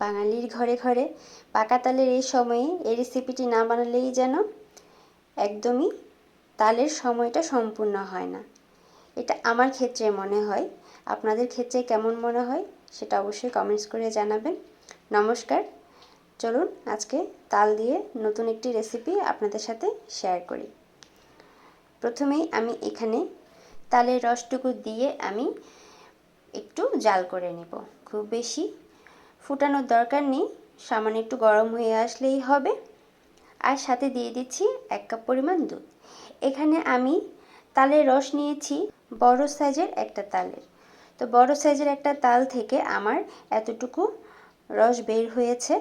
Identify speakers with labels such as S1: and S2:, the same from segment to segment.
S1: বাঙালির ঘরে ঘরে পাকা তালের এই সময়ে এই রেসিপিটি না বানালেই যেন একদমই তালের সময়টা সম্পূর্ণ হয় না। এটা আমার ক্ষেত্রে মনে হয়। আপনাদের ক্ষেত্রে কেমন মনে হয় সেটা অবশ্যই কমেন্টস করে জানাবেন। নমস্কার। চলুন আজকে তাল দিয়ে নতুন একটি রেসিপি আপনাদের সাথে শেয়ার করি। প্রথমেই আমি এখানে তালের রসটুকু দিয়ে আমি একটু জাল করে নেব। খুব বেশি ফুটানোর দরকার নেই, সামান্য একটু গরম হয়ে আসলেই হবে। আর সাথে দিয়ে দিচ্ছি এক কাপ পরিমাণ দুধ। এখানে আমি তালের রস নিয়েছি, বড় সাইজের একটা তালের। তো বড় সাইজের একটা তাল থেকে আমার এতটুকু রস বের হয়েছে।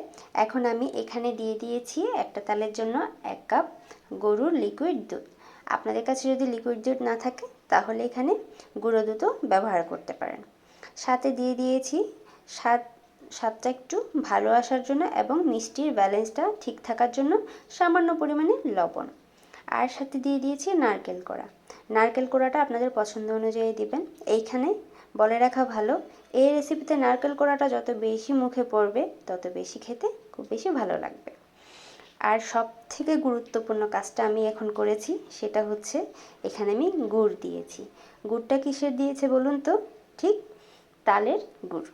S1: এখন আমি এখানে দিয়ে দিয়েছি একটা তালের জন্য এক কাপ গরুর লিকুইড দুধ। আপনাদের কাছে যদি লিকুইড দুধ না থাকে, তাহলে এখানে গুঁড়ো দুধও ব্যবহার করতে পারেন। সাথে দিয়ে দিয়েছি স্বাদ স্বাদটা একটু ভালো আসার জন্য এবং মিষ্টির ব্যালেন্সটা ঠিক থাকার জন্য সামান্য পরিমাণে লবণ। আর সাথে দিয়ে দিয়েছি নারকেল কোড়া। নারকেল কোড়াটা আপনাদের পছন্দ অনুযায়ী দিবেন। এইখানে বলে রাখা ভালো, এই রেসিপিতে নারকেল কোড়াটা যত বেশি মুখে পড়বে, তত বেশি খেতে খুব বেশি ভালো লাগবে। আর সব থেকে গুরুত্বপূর্ণ কাজটা আমি এখন করেছি, সেটা হচ্ছে এখানে আমি গুড় দিয়েছি। গুড়টা কিসের দিয়েছে বলুন তো? ঠিক তালের গুড়।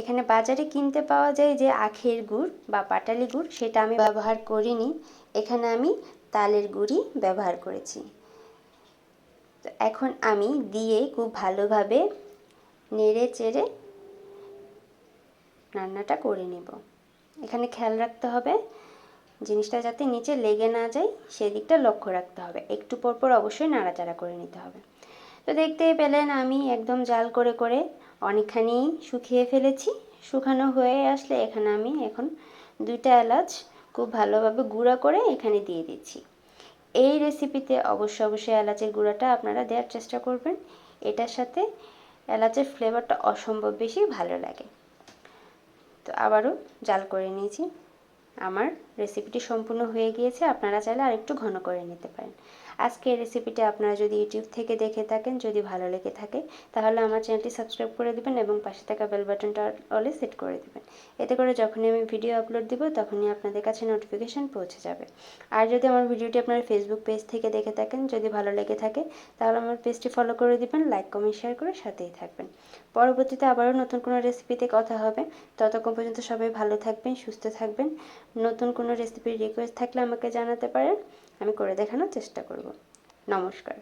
S1: এখানে বাজারে কিনতে পাওয়া যায় যে আখের গুড় বা পাটালি গুড়, সেটা আমি ব্যবহার করিনি। এখানে আমি তালের গুড়ই ব্যবহার করেছি। তো এখন আমি দিয়ে খুব ভালোভাবে নেড়ে চেড়ে রান্নাটা করে নেব। এখানে খেয়াল রাখতে হবে, জিনিসটা যাতে নিচে লেগে না যায়, সেদিকটা লক্ষ্য রাখতে হবে। একটু পর পর অবশ্যই নাড়াচাড়া করে নিতে হবে। তো দেখতেই পেলেন আমি একদম জাল করে করে অনেকখানি শুকিয়ে ফেলেছি। শুকানো হয়ে আসলে এখানে আমি এখন দুইটা এলাচ খুব ভালোভাবে গুঁড়া করে এখানে দিয়ে দিচ্ছি। এই রেসিপিতে অবশ্যই অবশ্যই এলাচের গুঁড়াটা আপনারা দেওয়ার চেষ্টা করবেন। এটার সাথে এলাচের ফ্লেভারটা অসম্ভব বেশি ভালো লাগে। তো আবারও জাল করে নিয়েছি। আমার রেসিপিটি সম্পূর্ণ হয়ে গিয়েছে। আপনারা চাইলে আরেকটু ঘন করে নিতে পারেন। আজকে রেসিপিটি আপনারা যদি ইউটিউব থেকে দেখে থাকেন, যদি ভালো লেগে থাকে, তাহলে আমার চ্যানেলটি সাবস্ক্রাইব করে দেবেন এবং পাশে থাকা বেল বাটনটা অলে সেট করে দেবেন। এতে করে যখনই আমি ভিডিও আপলোড দিব, তখনই আপনাদের কাছে নোটিফিকেশান পৌঁছে যাবে। আর যদি আমার ভিডিওটি আপনার ফেসবুক পেজ থেকে দেখে থাকেন, যদি ভালো লেগে থাকে, তাহলে আমার পেজটি ফলো করে দিবেন লাইক কমেন্ট শেয়ার করে সাথেই থাকবেন। পরবর্তীতে আবারও নতুন কোনো রেসিপিতে কথা হবে। ততক্ষণ পর্যন্ত সবাই ভালো থাকবেন, সুস্থ থাকবেন। নতুন কোনো রেসিপির রিকোয়েস্ট থাকলে আমাকে জানাতে পারেন। আমি করে দেখানোর চেষ্টা করব। নমস্কার।